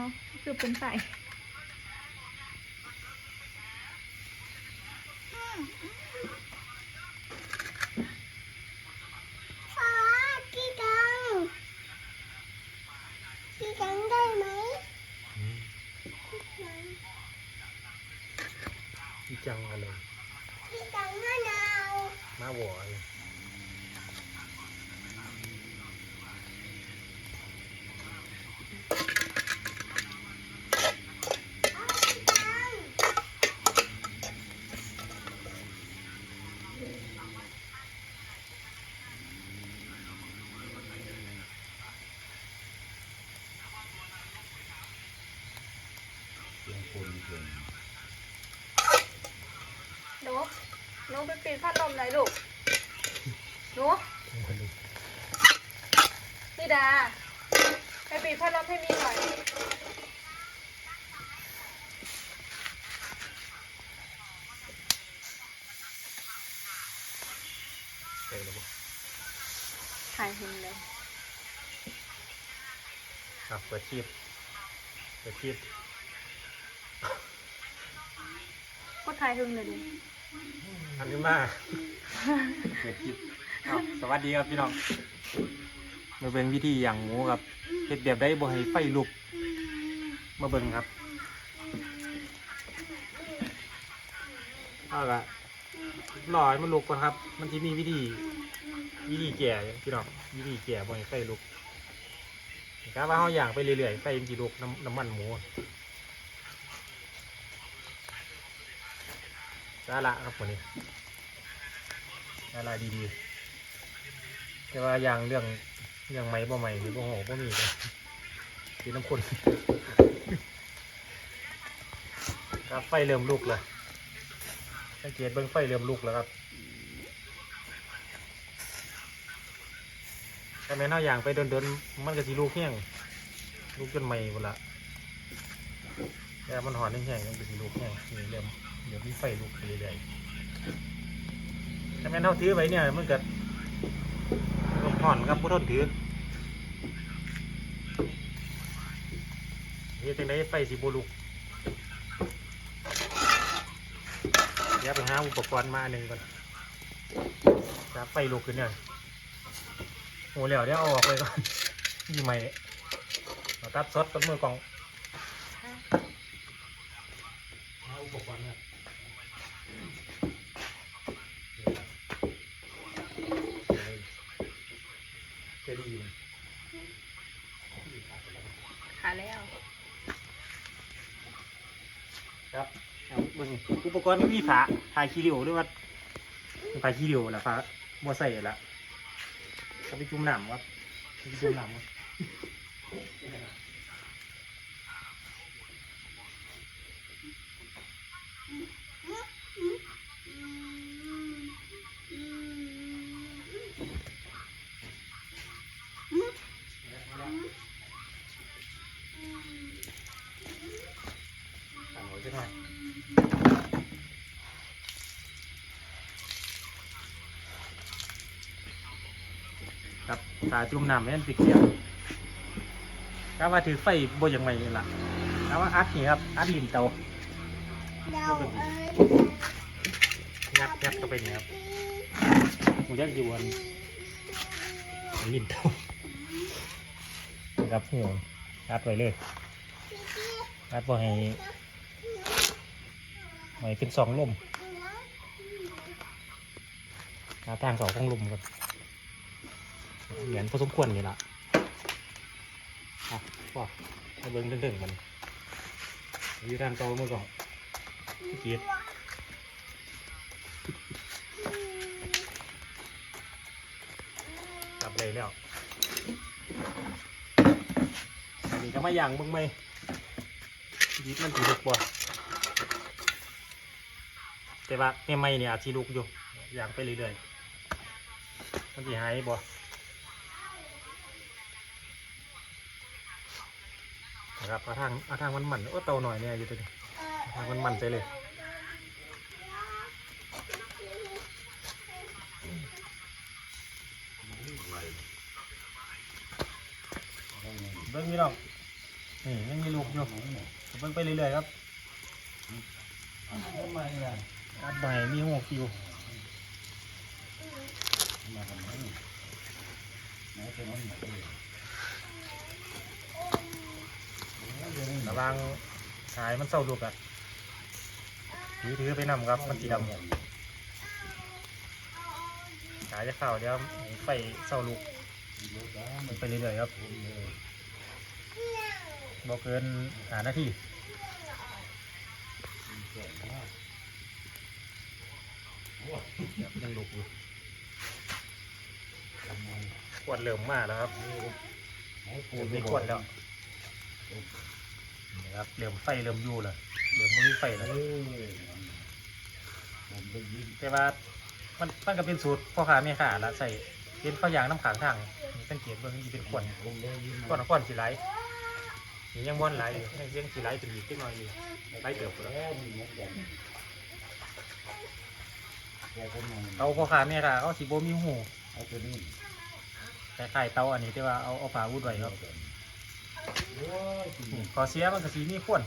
เอาคือเป็นไฟฟ้ากี่กังกี่กังได้ไหมอีจังอะไรกี่กังมะนาวมาหวอเลย เอากี่กัง เสียงคนเสียง หนู หนูไปปิดพัดลมหน่อยลูกหนูนี่ดา ไปปิดพัดลมให้มีหน่อยไปแล้วบ่ถ่ายเห็นเลยอะเปิดชีพเปิดชีพก็ถ่ายหึงเลยดิ อันนี้มาเปิดชีพอ้าวสวัสดีครับพี่น้องมาเป็นวิธีอย่างหมูครับเฮ็ดแบบได้บ่ให้ไฟลุก มาเบิ่งครับเอาละรอให้มันลุกก่อนครับ มันจะมีวิธี วิธีแก่พี่น้องวิธีแก่บ่ให้ไฟลุกครับว่าเขาอย่างไปเรื่อยๆไฟมันสิลุกน้ำน้ำมันหมู สาระครับคนนี้สาระดีๆ แต่ว่าอย่างเรื่องเรื่องไม้บ่ไหม้หรือบ่โหบ่มีเลยสีน้ำข้นครับไฟเริ่มลุกแล้วสังเกตเบิ่งไฟเริ่มลุกแล้วครับแต่แม่นเอาอย่างไปเดินๆมันก็สิลูกแห้งลูกจนใหม่หมดละ แต่มันหอนแห้งๆมันก็สิลูกแห้งนี่เริ่มเดี๋ยวมีไฟลุกเรื่อยๆแต่แม่นเอาถือไว้เนี่ยมันก็ลมหอนครับผู้ทนถือเฮ็ดจังไดไฟสิบ่ลุกเดี๋ยวไปหาอุปกรณ์มาหนึ่งก่อนจะไฟลุกขึ้นเนี่ยโอ้เลียวเดี๋ยวเอาออกไปก่อนยี่ไม่ตัดซดกับมือกล่อง จะดีไหมถ่ายแล้ว ครับเอาเบิ่งอุปกรณ์ไม่มีฝาถ่ายคีริโอด้วยว่าถ่ายคีริโอแหละฝาบัวใส่ละเอาไปจุ่มน้ำครับเอาไปจุ่มน้ำครับ สั่งไว้สักหน่อยครับ ตาจุ่มน้ำให้มันติดเสียงถ้าว่าถือไฟบ่อย่างไรนี่ล่ะถ้าว่าอัดนี่ครับอัดลิ้นเตาเดาเอ้ยงัดงัดเข้าไปนี่ครับหมูยักษ์อยู่บนลิ้นเตานะครับหัวอัดไว้เลยอัดไว้ให้ไว้เป็นสองลมหาทางสองของลุมครับ เหมือนพอสมควรนี่ละอะพ่อให้เบิ้งเรื่องๆมันอยู่ทางเตาเมื่อก่อนพี่เกียดกลับเลยแล้วอันนี้ก็มาอย่างเบิ้งไหมยิบมันถือลูกบ่แต่ว่าแม่ไม่เนี่ยอาจสิลูกอยู่อย่างไปเรื่อยๆมันสิหายบ่ นะครับเอาทางเอาทางมันมันโอ้เตาหน่อยเนี่ยอยู่ตัวนี้เอาทางมันมันใจเลยเบิ้งนี่น้องนี่ยังมีลูกอยู่เบิ่งไปเรื่อยๆครับทำไมล่ะอัดใหม่มีหัวคิวมาทำไมไหนจะมันไหน เลยระวังหายมันเศร้าลูกอะถือถือไปนำครับ มันสีดำหายจะเข้าเดี๋ยวไฟเศร้าลูกมันไปเรื่อยๆครับบอกเกินหานาทียังลูกอยู่ขวดเหลิมมากแล้วครับเริ่มมีขวดแล้วนี่ ครับเหลิมไฟเหลิมอยู่เลยเหลิมมือไฟแล้วแต่ว่ามันมันก็เป็นสูตรพ่อค้าแม่ค้าละใส่เป็นข้าวยางน้ำขางทางนี่เป็นเกียรเบื้องนี้เป็นขวดผมได้ยินขวดขวดสีไหลนี่ยังม้วนไหลอยู่ยังสีไหลเป็นอีกนิดหน่อยอยู่ไหลเติบแล้วแล้วมีเหมือนกันแกก็มองเอาพ่อค้าแม่ค้าเขาสีโบมีหูเอาตัวนี้คล้ายๆเตาอันนี้แต่ว่าเอาเอาฝาอุดไว้ครับ ขอเสียมันก็สีมีขวด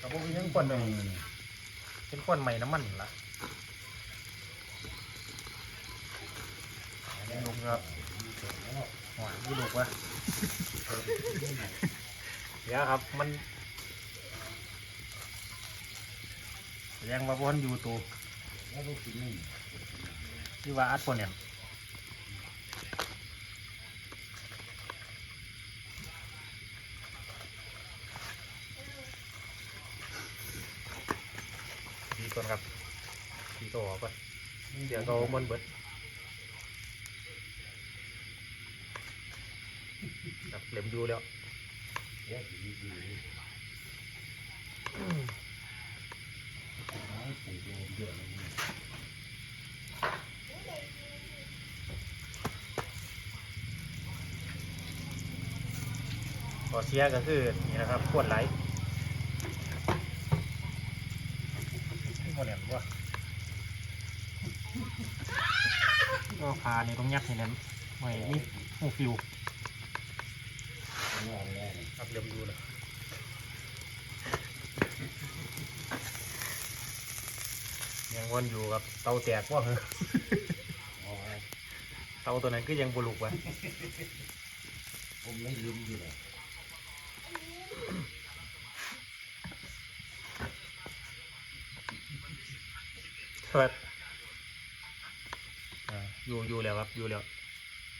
กระบอกมีทั้งขวดเลยเป็นขวดใหม่น้ำมันละยังลงครับหวานยี่ลูกวะเดี๋ยวครับมันแสดงว่าบอนอยู่ตัวแล้วก็กินนี่ที่ว่าอัดคนเนี่ย ก่อนครับดีตัวออกก่อนเดี๋ยวก็มันเบิดครับเหล็มดูแล้วโดนเยอเลยนี่ขอเชียก็คือนี่นะครับขวดไหล โมเนี่ยว่าก็พาในตรงยักษ์นี่นั้นไม่มีหูฟิวข้างล่างแรงครับเริ่มดูเลยยังวนอยู่กับเตาแตกว่าเหรออ๋อเตาตัวนั้นก็ยังบุลุกวะผมได้ยินอยู่เลย เถิดอ่าอยู่อยู่แล้วครับอยู่แล้ว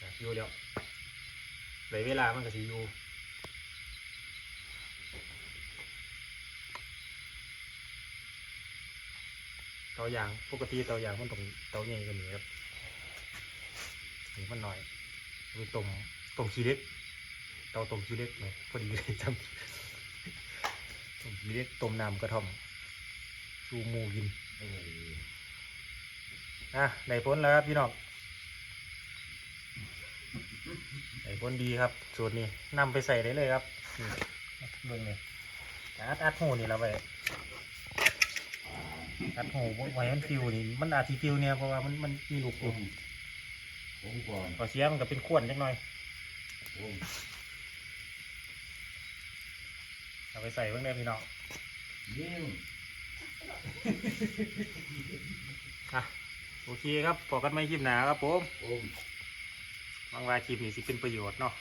อะอยู่แล้วเหลยเวลามันก็สิอยู่เตาอย่างปกติเตาอย่างมันต้องเตาใหญ่กว่านี้ครับนี่มันหน่อยมีต้มต้มขี้เล็กเตาต้มขี้เล็กเนี่ยพอดีเลยจำต้มขี้เล็กต้มน้ำกระท่อมชูมูกิน เออ อะได้ผลแล้วครับพี่น้องได้ผลดีครับสูตรนี้นำไปใส่ได้เลยครับนี่เบื้องนี่อัดอัดหูนี่เราไปอัดหูไว้มันฟิวนี่มันอาจจะฟิวเนี่ยเพราะว่ามันมันมีลูกผอยู่มผมก่อนพอเสียมันก็เป็นขวดนิดหน่อยผมเอาไปใส่เบื้องได้พี่น้องยิ้มอะ โอเคครับพอกันไม่คลิปหนาครับผมผมบางวาคลิปนี้สิเป็นประโยชน์เนาะ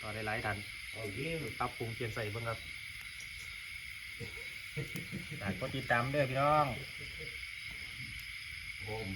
ต่อได้หลายท่านเอายิ้มปรับปรุงเปลี่ยนใส่เบ้างครับฝากกดติดตามด้วยพี่น้องผม